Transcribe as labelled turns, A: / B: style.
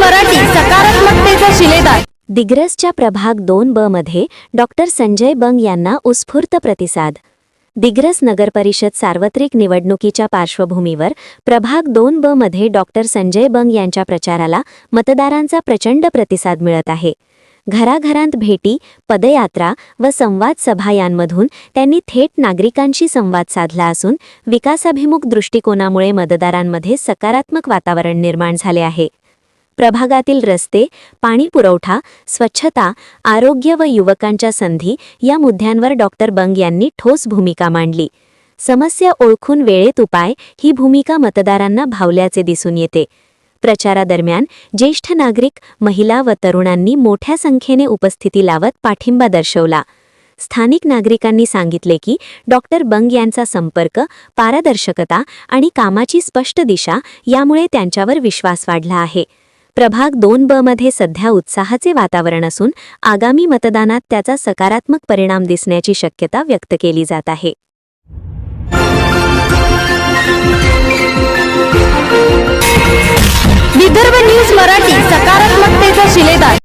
A: मराठी सकारात्मकतेचा शिलेदार.
B: दिग्रसच्या प्रभाग दोन ब मध्ये डॉक्टर संजय बंग यांना उत्स्फूर्त प्रतिसाद. दिग्रस नगरपरिषद सार्वत्रिक निवडणुकीच्या पार्श्वभूमीवर प्रभाग दोन ब मध्ये डॉक्टर संजय बंग यांच्या प्रचाराला मतदारांचा प्रचंड प्रतिसाद मिळत आहे. घराघरांत भेटी पदयात्रा व संवाद सभा यांमधून त्यांनी थेट नागरिकांशी संवाद साधला असून विकासाभिमुख दृष्टिकोनामुळे मतदारांमध्ये सकारात्मक वातावरण निर्माण झाले आहे. प्रभागातील रस्ते पाणी पुरवठा स्वच्छता आरोग्य व युवकांच्या संधी या मुद्द्यांवर डॉक्टर बंग यांनी ठोस भूमिका मांडली. समस्या ओळखून वेळेत उपाय ही भूमिका मतदारांना भावल्याचे दिसून येते. प्रचारादरम्यान ज्येष्ठ नागरिक महिला व तरुणांनी मोठ्या संख्येने उपस्थिती लावत पाठिंबा दर्शवला. स्थानिक नागरिकांनी सांगितले की डॉक्टर बंग यांचा संपर्क पारदर्शकता आणि कामाची स्पष्ट दिशा यामुळे त्यांच्यावर विश्वास वाढला आहे. प्रभाग दोन ब मध्ये सध्या उत्साहाचे वातावरण असून आगामी मतदानात त्याचा सकारात्मक परिणाम दिसण्याची शक्यता व्यक्त केली जात आहे.
A: विदर्भ न्यूज मराठी सकारात्मकतेचा शिलेदार.